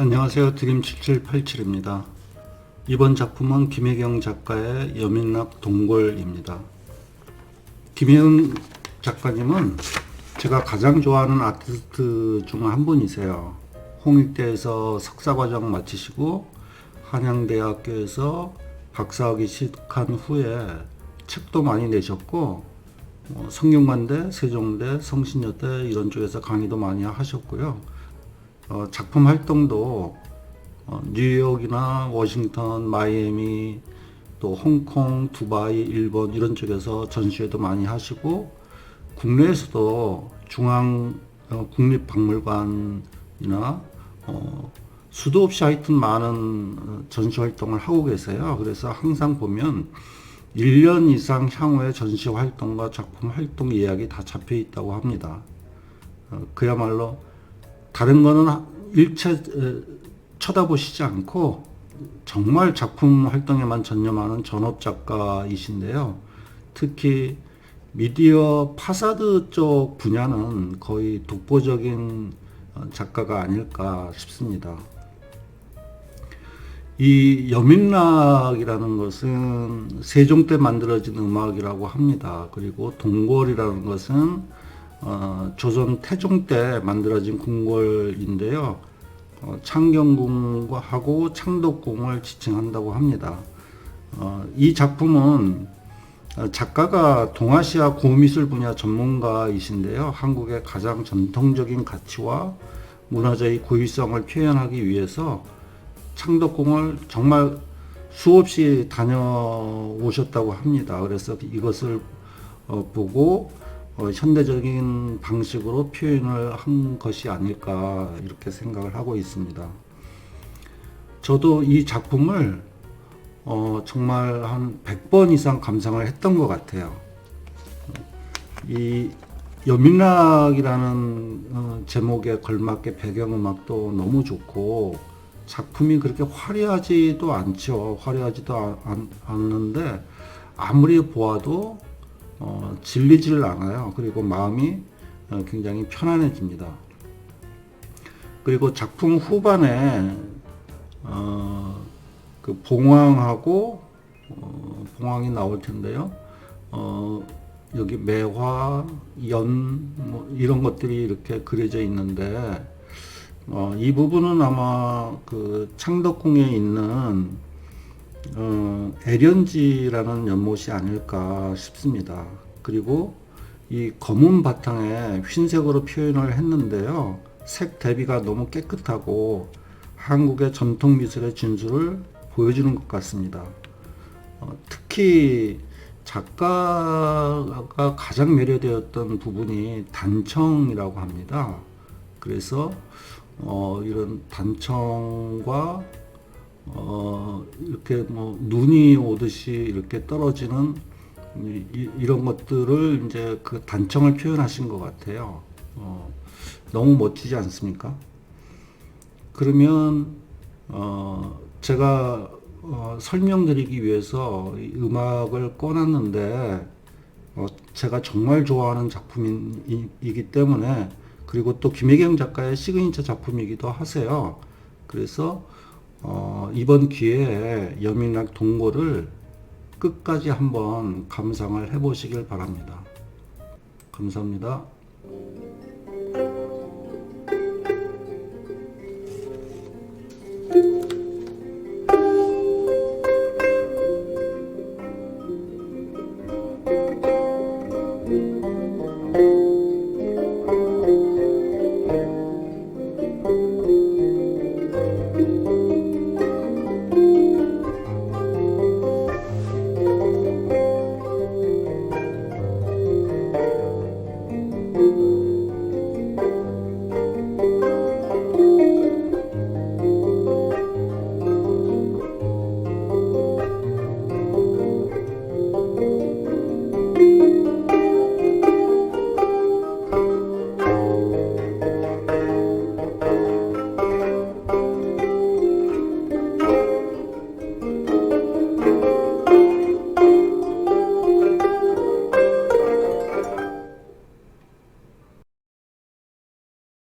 안녕하세요. 드림7787입니다. 이번 작품은 김혜경 작가의 여민락 동굴입니다. 김혜경 작가님은 제가 가장 좋아하는 아티스트 중 한 분이세요. 홍익대에서 석사과정 마치시고 한양대학교에서 박사학위 취득한 후에 책도 많이 내셨고 어, 성균관대, 세종대, 성신여대 이런 쪽에서 강의도 많이 하셨고요. 어, 작품 활동도 어, 뉴욕이나 워싱턴, 마이애미, 또 홍콩, 두바이, 일본 이런 쪽에서 전시회도 많이 하시고 국내에서도 중앙 어, 국립박물관이나 어, 수도 없이 하여튼 많은 어, 전시 활동을 하고 계세요. 그래서 항상 보면 1년 이상 향후의 전시 활동과 작품 활동 예약이 다 잡혀 있다고 합니다. 어, 그야말로 다른 거는 하- 일체 에, 쳐다보시지 않고 정말 작품 활동에만 전념하는 전업 작가이신데요. 특히 미디어 파사드 쪽 분야는 거의 독보적인 어, 작가가 아닐까 싶습니다. 이 여민락이라는 것은 세종 때 만들어진 음악이라고 합니다. 그리고 동궐이라는 것은 어, 조선 태종 때 만들어진 궁궐인데요. 어, 창경궁과 하고 창덕궁을 지칭한다고 합니다. 어, 이 작품은 어, 작가가 동아시아 고미술 분야 전문가이신데요. 한국의 가장 전통적인 가치와 문화적인 고유성을 표현하기 위해서 창덕궁을 정말 수없이 다녀오셨다고 합니다. 그래서 이것을 어, 보고 어, 현대적인 방식으로 표현을 한 것이 아닐까 이렇게 생각을 하고 있습니다. 저도 이 작품을 어, 정말 한 100번 이상 감상을 했던 것 같아요. 이 여민락이라는 어, 제목에 걸맞게 배경음악도 너무 좋고 작품이 그렇게 화려하지도 않죠. 화려하지도 않, 않- 않는데 아무리 보아도 어, 질리질 않아요. 그리고 마음이 어, 굉장히 편안해집니다. 그리고 작품 후반에 어, 그 봉황하고 어, 봉황이 나올 텐데요. 어, 여기 매화, 연, 뭐 이런 것들이 이렇게 그려져 있는데 어, 이 부분은 아마 그 창덕궁에 있는 어, 애련지라는 연못이 아닐까 싶습니다. 그리고 이 검은 바탕에 흰색으로 표현을 했는데요. 색 대비가 너무 깨끗하고 한국의 전통 미술의 진수를 보여주는 것 같습니다. 어, 특히 작가가 가장 매료되었던 부분이 단청이라고 합니다. 그래서 어, 이런 단청과 어, 이렇게 뭐 눈이 오듯이 이렇게 떨어지는 이, 이- 이런 것들을 이제 그 단청을 표현하신 것 같아요. 어, 너무 멋지지 않습니까? 그러면 어, 제가 어, 설명드리기 위해서 이 음악을 꺼놨는데 어, 제가 정말 좋아하는 작품이기 때문에 그리고 또 김혜경 작가의 시그니처 작품이기도 하세요. 그래서 어, 이번 기회에 여민락 동고를 끝까지 한번 감상을 해보시길 바랍니다. 감사합니다.